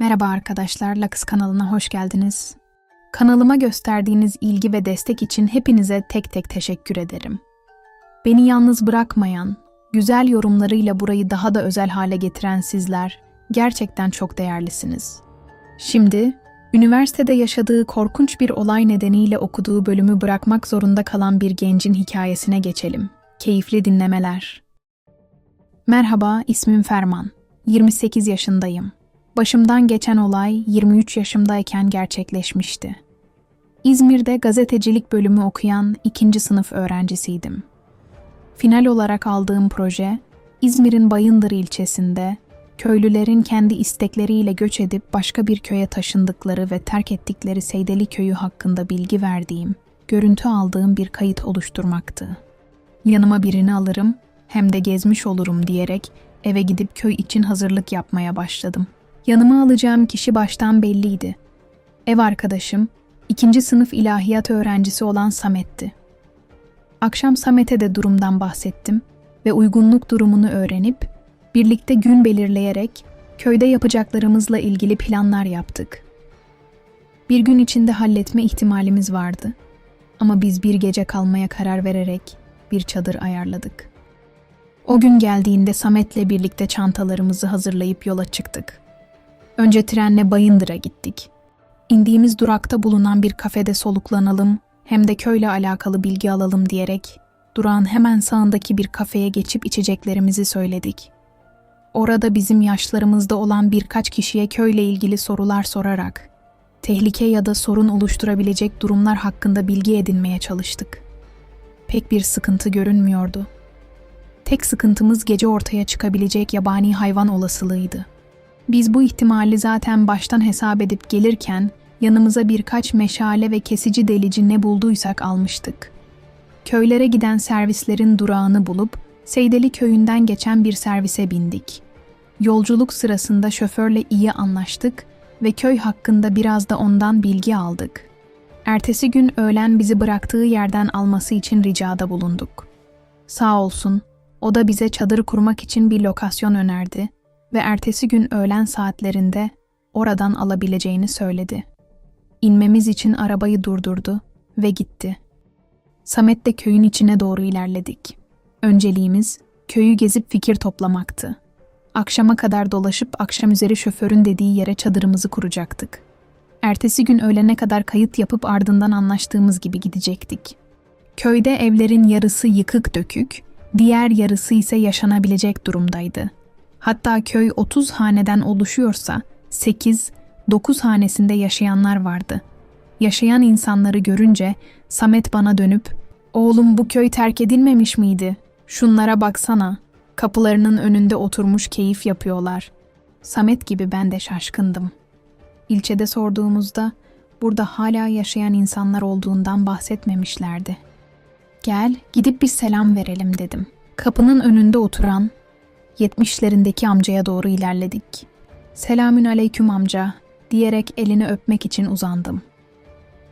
Merhaba arkadaşlar, Lakız kanalına hoş geldiniz. Kanalıma gösterdiğiniz ilgi ve destek için hepinize tek tek teşekkür ederim. Beni yalnız bırakmayan, güzel yorumlarıyla burayı daha da özel hale getiren sizler gerçekten çok değerlisiniz. Şimdi, üniversitede yaşadığı korkunç bir olay nedeniyle okuduğu bölümü bırakmak zorunda kalan bir gencin hikayesine geçelim. Keyifli dinlemeler. Merhaba, ismim Ferman. 28 yaşındayım. Başımdan geçen olay 23 yaşımdayken gerçekleşmişti. İzmir'de gazetecilik bölümü okuyan ikinci sınıf öğrencisiydim. Final olarak aldığım proje, İzmir'in Bayındır ilçesinde, köylülerin kendi istekleriyle göç edip başka bir köye taşındıkları ve terk ettikleri Seydeli köyü hakkında bilgi verdiğim, görüntü aldığım bir kayıt oluşturmaktı. Yanıma birini alırım, hem de gezmiş olurum diyerek eve gidip köy için hazırlık yapmaya başladım. Yanıma alacağım kişi baştan belliydi. Ev arkadaşım, ikinci sınıf ilahiyat öğrencisi olan Samet'ti. Akşam Samet'e de durumdan bahsettim ve uygunluk durumunu öğrenip, birlikte gün belirleyerek köyde yapacaklarımızla ilgili planlar yaptık. Bir gün içinde halletme ihtimalimiz vardı. Ama biz bir gece kalmaya karar vererek bir çadır ayarladık. O gün geldiğinde Samet'le birlikte çantalarımızı hazırlayıp yola çıktık. Önce trenle Bayındır'a gittik. İndiğimiz durakta bulunan bir kafede soluklanalım hem de köyle alakalı bilgi alalım diyerek durağın hemen sağındaki bir kafeye geçip içeceklerimizi söyledik. Orada bizim yaşlarımızda olan birkaç kişiye köyle ilgili sorular sorarak tehlike ya da sorun oluşturabilecek durumlar hakkında bilgi edinmeye çalıştık. Pek bir sıkıntı görünmüyordu. Tek sıkıntımız gece ortaya çıkabilecek yabani hayvan olasılığıydı. Biz bu ihtimali zaten baştan hesap edip gelirken yanımıza birkaç meşale ve kesici delici ne bulduysak almıştık. Köylere giden servislerin durağını bulup Seydeli köyünden geçen bir servise bindik. Yolculuk sırasında şoförle iyi anlaştık ve köy hakkında biraz da ondan bilgi aldık. Ertesi gün öğlen bizi bıraktığı yerden alması için ricada bulunduk. Sağ olsun, o da bize çadır kurmak için bir lokasyon önerdi ve ertesi gün öğlen saatlerinde oradan alabileceğini söyledi. İnmemiz için arabayı durdurdu ve gitti. Samet de köyün içine doğru ilerledik. Önceliğimiz köyü gezip fikir toplamaktı. Akşama kadar dolaşıp akşam üzeri şoförün dediği yere çadırımızı kuracaktık. Ertesi gün öğlene kadar kayıt yapıp ardından anlaştığımız gibi gidecektik. Köyde evlerin yarısı yıkık dökük, diğer yarısı ise yaşanabilecek durumdaydı. Hatta köy 30 haneden oluşuyorsa 8, 9 hanesinde yaşayanlar vardı. Yaşayan insanları görünce Samet bana dönüp "Oğlum bu köy terk edilmemiş miydi? Şunlara baksana. Kapılarının önünde oturmuş keyif yapıyorlar." Samet gibi ben de şaşkındım. İlçede sorduğumuzda burada hala yaşayan insanlar olduğundan bahsetmemişlerdi. Gel, gidip bir selam verelim dedim. Kapının önünde oturan, yetmişlerindeki amcaya doğru ilerledik. Selamün aleyküm amca diyerek elini öpmek için uzandım.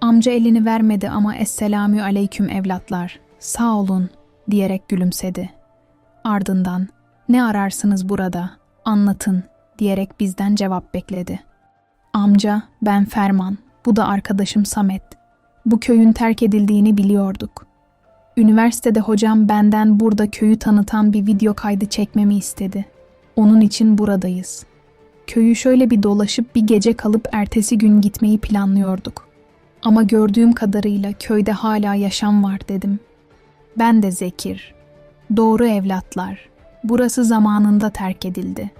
Amca elini vermedi ama esselamü aleyküm evlatlar, sağ olun diyerek gülümsedi. Ardından ne ararsınız burada, anlatın diyerek bizden cevap bekledi. Amca, ben Ferman, bu da arkadaşım Samet. Bu köyün terk edildiğini biliyorduk. Üniversitede hocam benden burada köyü tanıtan bir video kaydı çekmemi istedi. Onun için buradayız. Köyü şöyle bir dolaşıp bir gece kalıp ertesi gün gitmeyi planlıyorduk. Ama gördüğüm kadarıyla köyde hala yaşam var dedim. Ben de Zekir. Doğru evlatlar. Burası zamanında terk edildi.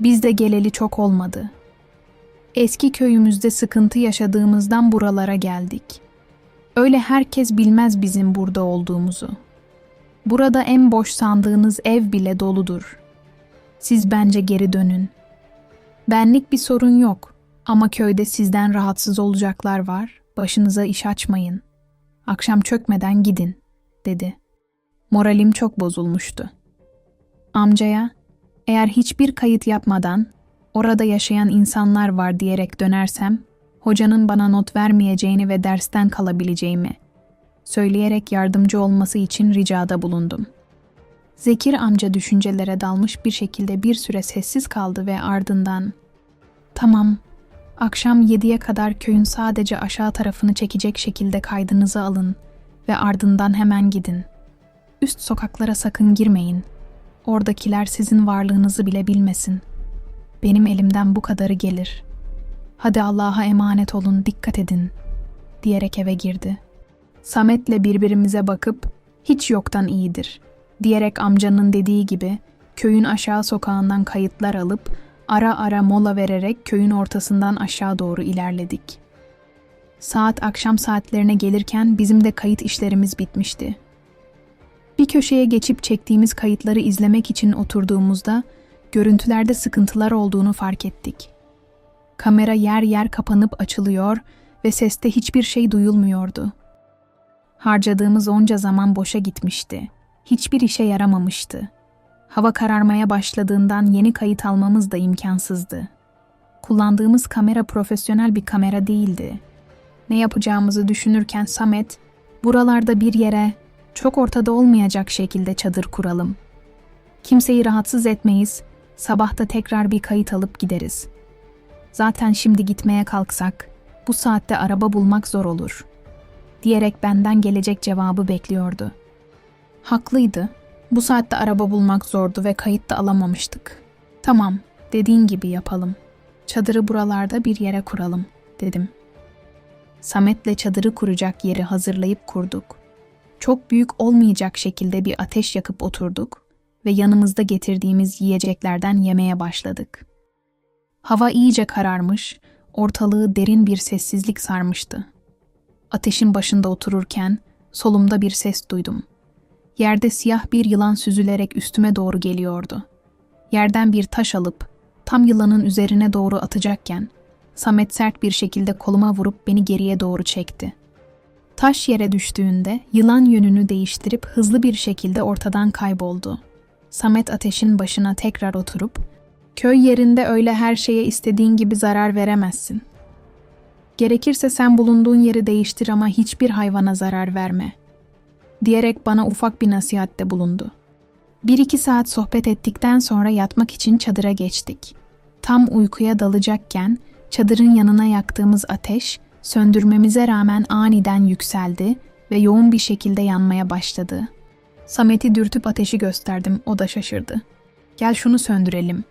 Biz de geleli çok olmadı. Eski köyümüzde sıkıntı yaşadığımızdan buralara geldik.'' Öyle herkes bilmez bizim burada olduğumuzu. Burada en boş sandığınız ev bile doludur. Siz bence geri dönün. Benlik bir sorun yok ama köyde sizden rahatsız olacaklar var. Başınıza iş açmayın. Akşam çökmeden gidin, dedi. Moralim çok bozulmuştu. Amcaya, eğer hiçbir kayıt yapmadan orada yaşayan insanlar var diyerek dönersem hocanın bana not vermeyeceğini ve dersten kalabileceğimi söyleyerek yardımcı olması için ricada bulundum. Zekir amca düşüncelere dalmış bir şekilde bir süre sessiz kaldı ve ardından Tamam. Akşam 7'ye kadar köyün sadece aşağı tarafını çekecek şekilde kaydınızı alın ve ardından hemen gidin. Üst sokaklara sakın girmeyin. Oradakiler sizin varlığınızı bile bilmesin. Benim elimden bu kadarı gelir. Hadi Allah'a emanet olun, dikkat edin." diyerek eve girdi. Samet'le birbirimize bakıp hiç yoktan iyidir diyerek amcanın dediği gibi köyün aşağı sokağından kayıtlar alıp ara ara mola vererek köyün ortasından aşağı doğru ilerledik. Saat akşam saatlerine gelirken bizim de kayıt işlerimiz bitmişti. Bir köşeye geçip çektiğimiz kayıtları izlemek için oturduğumuzda görüntülerde sıkıntılar olduğunu fark ettik. Kamera yer yer kapanıp açılıyor ve seste hiçbir şey duyulmuyordu. Harcadığımız onca zaman boşa gitmişti. Hiçbir işe yaramamıştı. Hava kararmaya başladığından yeni kayıt almamız da imkansızdı. Kullandığımız kamera profesyonel bir kamera değildi. Ne yapacağımızı düşünürken Samet, buralarda bir yere, çok ortada olmayacak şekilde çadır kuralım. Kimseyi rahatsız etmeyiz, sabah da tekrar bir kayıt alıp gideriz. Zaten şimdi gitmeye kalksak, bu saatte araba bulmak zor olur. Diyerek benden gelecek cevabı bekliyordu. Haklıydı. Bu saatte araba bulmak zordu ve kayıt da alamamıştık. Tamam, dediğin gibi yapalım. Çadırı buralarda bir yere kuralım, dedim. Samet'le çadırı kuracak yeri hazırlayıp kurduk. Çok büyük olmayacak şekilde bir ateş yakıp oturduk ve yanımızda getirdiğimiz yiyeceklerden yemeye başladık. Hava iyice kararmış, ortalığı derin bir sessizlik sarmıştı. Ateşin başında otururken solumda bir ses duydum. Yerde siyah bir yılan süzülerek üstüme doğru geliyordu. Yerden bir taş alıp tam yılanın üzerine doğru atacakken Samet sert bir şekilde koluma vurup beni geriye doğru çekti. Taş yere düştüğünde yılan yönünü değiştirip hızlı bir şekilde ortadan kayboldu. Samet ateşin başına tekrar oturup Köy yerinde öyle her şeye istediğin gibi zarar veremezsin. Gerekirse sen bulunduğun yeri değiştir ama hiçbir hayvana zarar verme. Diyerek bana ufak bir nasihatte bulundu. Bir iki saat sohbet ettikten sonra yatmak için çadıra geçtik. Tam uykuya dalacakken çadırın yanına yaktığımız ateş söndürmemize rağmen aniden yükseldi ve yoğun bir şekilde yanmaya başladı. Samet'i dürtüp ateşi gösterdim, o da şaşırdı. Gel şunu söndürelim,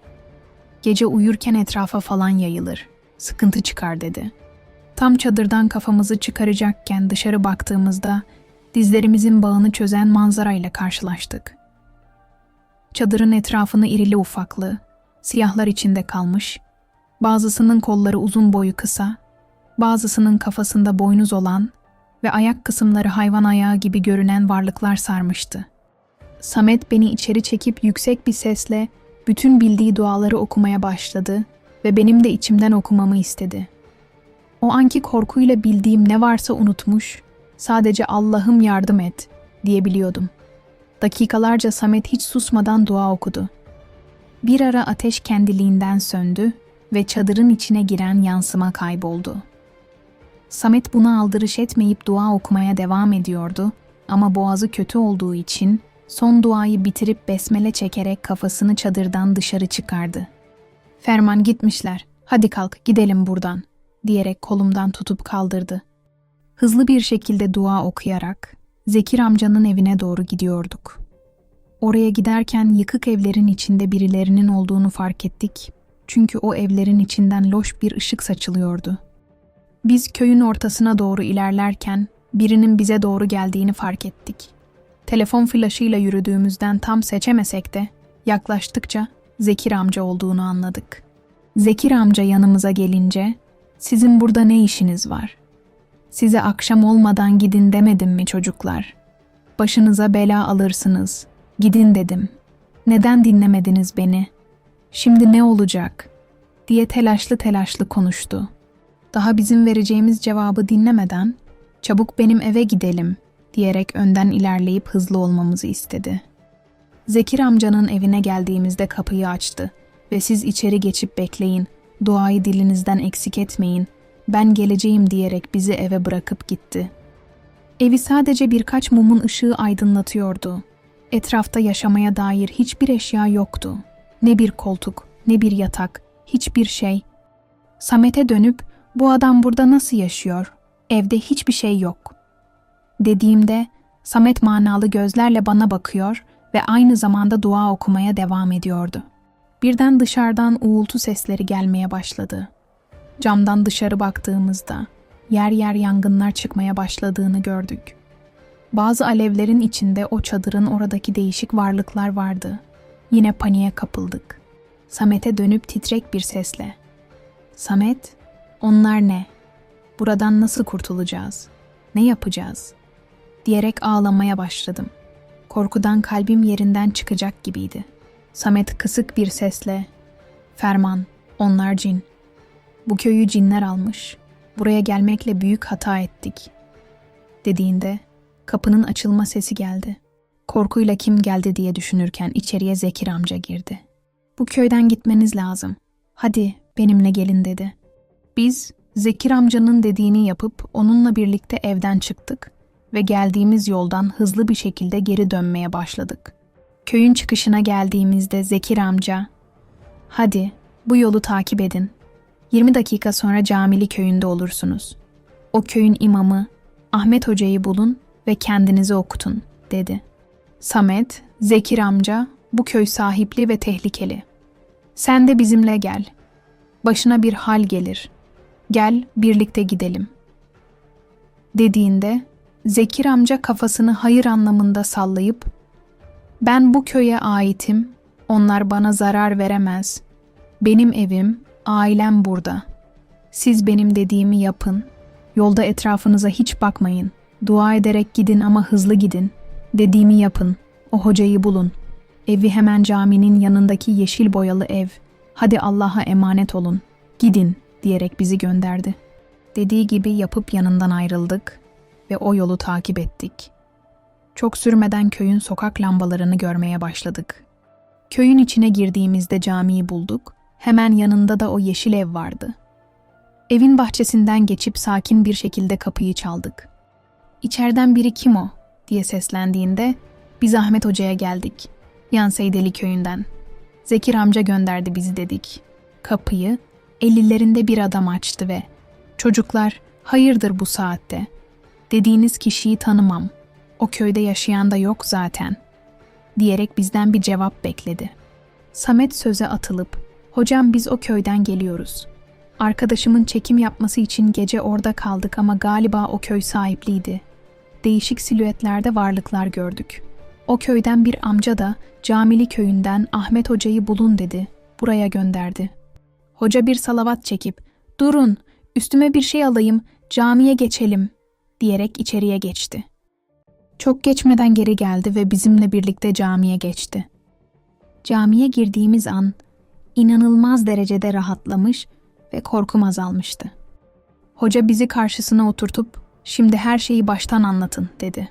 Gece uyurken etrafa falan yayılır. Sıkıntı çıkar dedi. Tam çadırdan kafamızı çıkaracakken dışarı baktığımızda dizlerimizin bağını çözen manzarayla karşılaştık. Çadırın etrafını irili ufaklı, siyahlar içinde kalmış, bazısının kolları uzun boyu kısa, bazısının kafasında boynuz olan ve ayak kısımları hayvan ayağı gibi görünen varlıklar sarmıştı. Samet beni içeri çekip yüksek bir sesle bütün bildiği duaları okumaya başladı ve benim de içimden okumamı istedi. O anki korkuyla bildiğim ne varsa unutmuş, sadece Allah'ım yardım et diyebiliyordum. Dakikalarca Samet hiç susmadan dua okudu. Bir ara ateş kendiliğinden söndü ve çadırın içine giren yansıma kayboldu. Samet buna aldırış etmeyip dua okumaya devam ediyordu ama boğazı kötü olduğu için Son duayı bitirip besmele çekerek kafasını çadırdan dışarı çıkardı. Ferman gitmişler. Hadi kalk gidelim buradan diyerek kolumdan tutup kaldırdı. Hızlı bir şekilde dua okuyarak Zekir amcanın evine doğru gidiyorduk. Oraya giderken yıkık evlerin içinde birilerinin olduğunu fark ettik. Çünkü o evlerin içinden loş bir ışık saçılıyordu. Biz köyün ortasına doğru ilerlerken birinin bize doğru geldiğini fark ettik telefon flaşıyla yürüdüğümüzden tam seçemesek de yaklaştıkça Zekir amca olduğunu anladık. Zekir amca yanımıza gelince sizin burada ne işiniz var? Size akşam olmadan gidin demedim mi çocuklar? Başınıza bela alırsınız. Gidin dedim. Neden dinlemediniz beni? Şimdi ne olacak? diye telaşlı telaşlı konuştu. Daha bizim vereceğimiz cevabı dinlemeden çabuk benim eve gidelim diyerek önden ilerleyip hızlı olmamızı istedi. Zekir amcanın evine geldiğimizde kapıyı açtı ve siz içeri geçip bekleyin, duayı dilinizden eksik etmeyin, ben geleceğim diyerek bizi eve bırakıp gitti. Evi sadece birkaç mumun ışığı aydınlatıyordu. Etrafta yaşamaya dair hiçbir eşya yoktu. Ne bir koltuk, ne bir yatak, hiçbir şey. Samet'e dönüp bu adam burada nasıl yaşıyor? Evde hiçbir şey yok. Dediğimde Samet manalı gözlerle bana bakıyor ve aynı zamanda dua okumaya devam ediyordu. Birden dışarıdan uğultu sesleri gelmeye başladı. Camdan dışarı baktığımızda yer yer yangınlar çıkmaya başladığını gördük. Bazı alevlerin içinde o çadırın oradaki değişik varlıklar vardı. Yine paniğe kapıldık. Samet'e dönüp titrek bir sesle. Samet, onlar ne? Buradan nasıl kurtulacağız? Ne yapacağız? Diyerek ağlamaya başladım. Korkudan kalbim yerinden çıkacak gibiydi. Samet kısık bir sesle, Ferman, onlar cin. Bu köyü cinler almış. Buraya gelmekle büyük hata ettik. Dediğinde kapının açılma sesi geldi. Korkuyla kim geldi diye düşünürken içeriye Zekir amca girdi. Bu köyden gitmeniz lazım. Hadi benimle gelin dedi. Biz Zekir amcanın dediğini yapıp onunla birlikte evden çıktık ve geldiğimiz yoldan hızlı bir şekilde geri dönmeye başladık. Köyün çıkışına geldiğimizde Zekir amca, "Hadi bu yolu takip edin. 20 dakika sonra Camili köyünde olursunuz. O köyün imamı Ahmet Hoca'yı bulun ve kendinizi okutun." dedi. Samet, Zekir amca, bu köy sahipli ve tehlikeli. Sen de bizimle gel. Başına bir hal gelir. Gel birlikte gidelim. Dediğinde Zekir amca kafasını hayır anlamında sallayıp ben bu köye aitim, onlar bana zarar veremez. Benim evim, ailem burada. Siz benim dediğimi yapın. Yolda etrafınıza hiç bakmayın. Dua ederek gidin ama hızlı gidin. Dediğimi yapın. O hocayı bulun. Evi hemen caminin yanındaki yeşil boyalı ev. Hadi Allah'a emanet olun. Gidin diyerek bizi gönderdi. Dediği gibi yapıp yanından ayrıldık ve o yolu takip ettik. Çok sürmeden köyün sokak lambalarını görmeye başladık. Köyün içine girdiğimizde camiyi bulduk. Hemen yanında da o yeşil ev vardı. Evin bahçesinden geçip sakin bir şekilde kapıyı çaldık. İçeriden biri kim o diye seslendiğinde biz Ahmet Hoca'ya geldik. Yan Seydeli köyünden. Zekir amca gönderdi bizi dedik. Kapıyı ellilerinde bir adam açtı ve çocuklar hayırdır bu saatte? Dediğiniz kişiyi tanımam. O köyde yaşayan da yok zaten. Diyerek bizden bir cevap bekledi. Samet söze atılıp hocam biz o köyden geliyoruz. Arkadaşımın çekim yapması için gece orada kaldık ama galiba o köy sahipliydi. Değişik silüetlerde varlıklar gördük. O köyden bir amca da Camili köyünden Ahmet Hoca'yı bulun dedi. Buraya gönderdi. Hoca bir salavat çekip "Durun, üstüme bir şey alayım, camiye geçelim." Diyerek içeriye geçti. Çok geçmeden geri geldi ve bizimle birlikte camiye geçti. Camiye girdiğimiz an inanılmaz derecede rahatlamış ve korkum azalmıştı. Hoca bizi karşısına oturtup "Şimdi her şeyi baştan anlatın." dedi.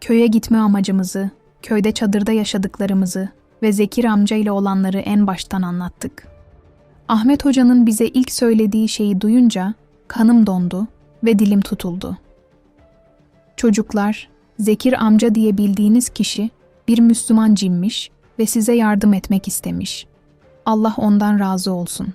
Köye gitme amacımızı, köyde çadırda yaşadıklarımızı ve Zekir amca ile olanları en baştan anlattık. Ahmet Hoca'nın bize ilk söylediği şeyi duyunca kanım dondu ve dilim tutuldu. Çocuklar, Zekir amca diye bildiğiniz kişi bir Müslüman cinmiş ve size yardım etmek istemiş. Allah ondan razı olsun.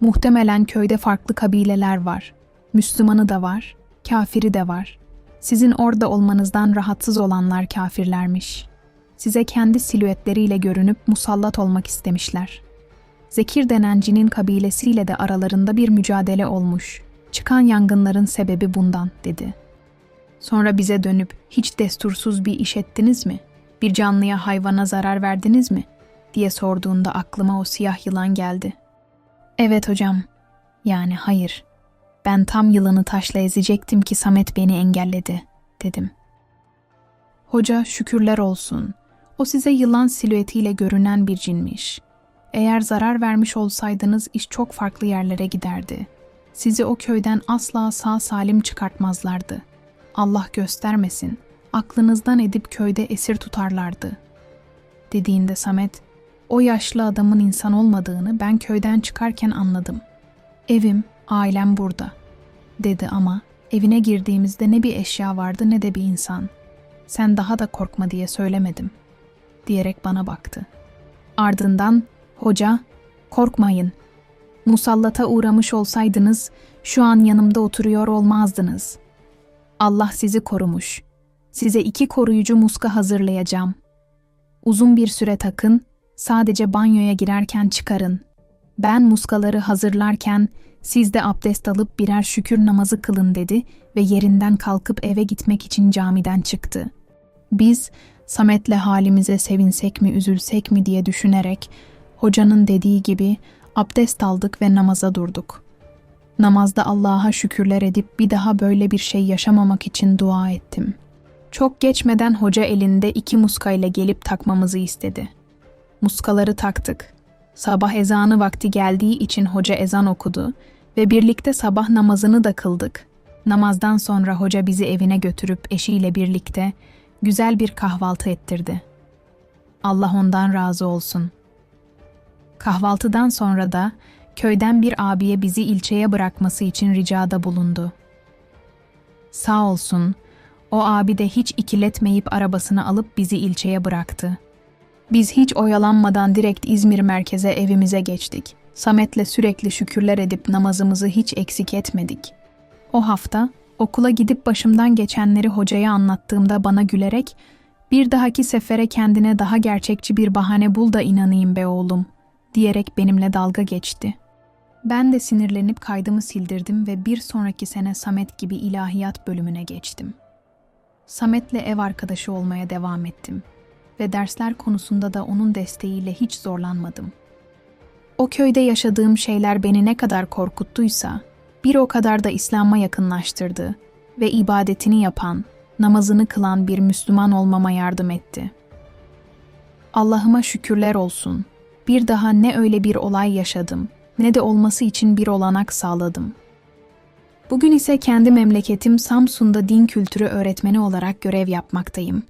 Muhtemelen köyde farklı kabileler var. Müslümanı da var, kafiri de var. Sizin orada olmanızdan rahatsız olanlar kafirlermiş. Size kendi silüetleriyle görünüp musallat olmak istemişler. Zekir denen cinin kabilesiyle de aralarında bir mücadele olmuş. Çıkan yangınların sebebi bundan, dedi. Sonra bize dönüp hiç destursuz bir iş ettiniz mi? Bir canlıya hayvana zarar verdiniz mi? diye sorduğunda aklıma o siyah yılan geldi. Evet hocam. Yani hayır. Ben tam yılanı taşla ezecektim ki Samet beni engelledi, dedim. Hoca şükürler olsun. O size yılan silüetiyle görünen bir cinmiş. Eğer zarar vermiş olsaydınız iş çok farklı yerlere giderdi. Sizi o köyden asla sağ salim çıkartmazlardı. Allah göstermesin, aklınızdan edip köyde esir tutarlardı. Dediğinde Samet, o yaşlı adamın insan olmadığını ben köyden çıkarken anladım. Evim, ailem burada, dedi ama evine girdiğimizde ne bir eşya vardı ne de bir insan. Sen daha da korkma diye söylemedim, diyerek bana baktı. Ardından, hoca, korkmayın, Musallata uğramış olsaydınız şu an yanımda oturuyor olmazdınız. Allah sizi korumuş. Size iki koruyucu muska hazırlayacağım. Uzun bir süre takın, sadece banyoya girerken çıkarın. Ben muskaları hazırlarken siz de abdest alıp birer şükür namazı kılın dedi ve yerinden kalkıp eve gitmek için camiden çıktı. Biz Samet'le halimize sevinsek mi üzülsek mi diye düşünerek hocanın dediği gibi abdest aldık ve namaza durduk. Namazda Allah'a şükürler edip bir daha böyle bir şey yaşamamak için dua ettim. Çok geçmeden hoca elinde iki muskayla gelip takmamızı istedi. Muskaları taktık. Sabah ezanı vakti geldiği için hoca ezan okudu ve birlikte sabah namazını da kıldık. Namazdan sonra hoca bizi evine götürüp eşiyle birlikte güzel bir kahvaltı ettirdi. Allah ondan razı olsun. Kahvaltıdan sonra da köyden bir abiye bizi ilçeye bırakması için ricada bulundu. Sağ olsun, o abi de hiç ikiletmeyip arabasını alıp bizi ilçeye bıraktı. Biz hiç oyalanmadan direkt İzmir merkeze evimize geçtik. Samet'le sürekli şükürler edip namazımızı hiç eksik etmedik. O hafta okula gidip başımdan geçenleri hocaya anlattığımda bana gülerek bir dahaki sefere kendine daha gerçekçi bir bahane bul da inanayım be oğlum diyerek benimle dalga geçti. Ben de sinirlenip kaydımı sildirdim ve bir sonraki sene Samet gibi ilahiyat bölümüne geçtim. Samet'le ev arkadaşı olmaya devam ettim ve dersler konusunda da onun desteğiyle hiç zorlanmadım. O köyde yaşadığım şeyler beni ne kadar korkuttuysa, bir o kadar da İslam'a yakınlaştırdı ve ibadetini yapan, namazını kılan bir Müslüman olmama yardım etti. Allah'ıma şükürler olsun. Bir daha ne öyle bir olay yaşadım, ne de olması için bir olanak sağladım. Bugün ise kendi memleketim Samsun'da din kültürü öğretmeni olarak görev yapmaktayım